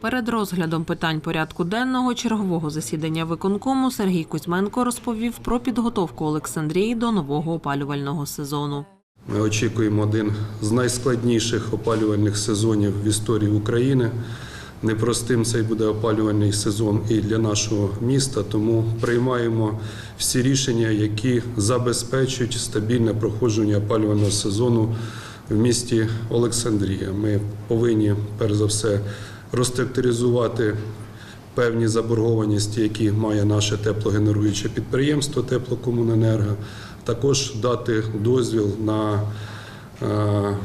Перед розглядом питань порядку денного чергового засідання виконкому Сергій Кузьменко розповів про підготовку Олександрії до нового опалювального сезону. Ми очікуємо один з найскладніших опалювальних сезонів в історії України. Непростим цей буде опалювальний сезон і для нашого міста, тому приймаємо всі рішення, які забезпечують стабільне проходження опалювального сезону в місті Олександрія. Ми повинні перш за все розструктуризувати певні заборгованості, які має наше теплогенеруюче підприємство Теплокомуненерго, також дати дозвіл на е,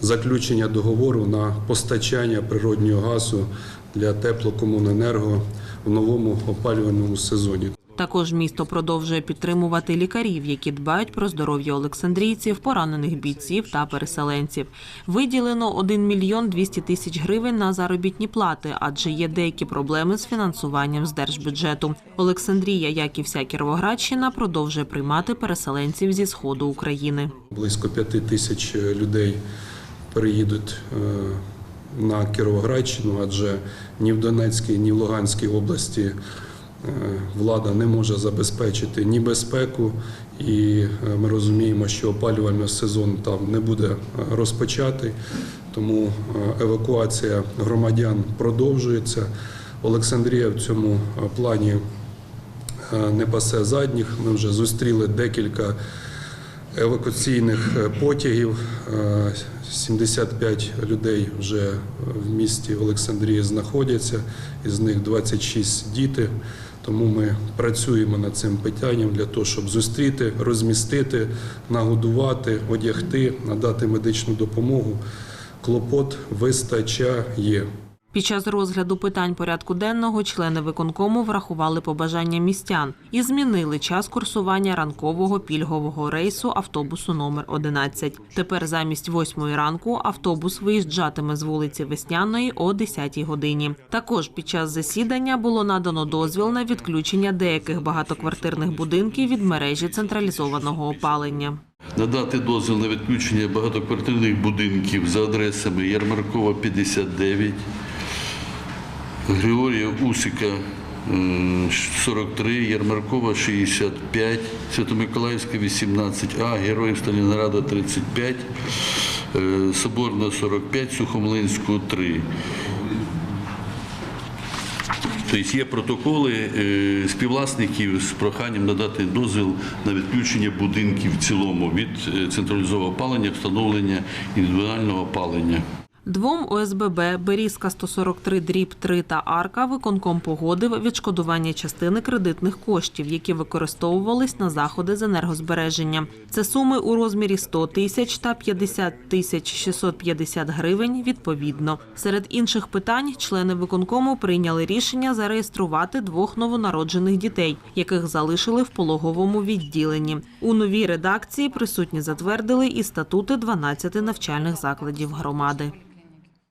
заключення договору на постачання природнього газу для теплокомуненерго в новому опалювальному сезоні. Також місто продовжує підтримувати лікарів, які дбають про здоров'я олександрійців, поранених бійців та переселенців. Виділено 1 мільйон 200 тисяч гривень на заробітні плати, адже є деякі проблеми з фінансуванням з держбюджету. Олександрія, як і вся Кіровоградщина, продовжує приймати переселенців зі сходу України. Близько п'яти тисяч людей переїдуть е, на Кіровоградщину, адже ні в Донецькій, ні в Луганській області влада не може забезпечити ні безпеку, і е, ми розуміємо, що опалювальний сезон там не буде розпочати, тому е, евакуація громадян продовжується. Олександрія в цьому е, плані е, не пасе задніх. Ми вже зустріли декілька евакуаційних е, потягів. Е, 75 людей вже в місті Олександрії знаходяться, із них 26 діти. Тому ми працюємо над цим питанням для того, щоб зустріти, розмістити, нагодувати, одягти, надати медичну допомогу. Клопот вистачає. Під час розгляду питань порядку денного члени виконкому врахували побажання містян і змінили час курсування ранкового пільгового рейсу автобусу номер 11. Тепер замість 8 ранку автобус виїжджатиме з вулиці Весняної о 10 годині. Також під час засідання було надано дозвіл на відключення деяких багатоквартирних будинків від мережі централізованого опалення. Надати дозвіл на відключення багатоквартирних будинків за адресами Ярмаркова 59, Григорія Усика е, 43, Ярмаркова 65, Святомиколаївська 18А, Героїв Сталінграда 35, е, Соборна 45, Сухомлинську 3. Тобто є протоколи е, співвласників з проханням надати дозвіл на відключення будинків в цілому від е, централізованого опалення, встановлення індивідуального опалення. Двом ОСББ Берізка 143 дріб 3 та Арка виконком погодив відшкодування частини кредитних коштів, які використовувались на заходи з енергозбереження. Це суми у розмірі 100 тисяч та 50 тисяч 650 гривень відповідно. Серед інших питань члени виконкому прийняли рішення зареєструвати двох новонароджених дітей, яких залишили в пологовому відділенні. У новій редакції присутні затвердили і статути 12 навчальних закладів громади.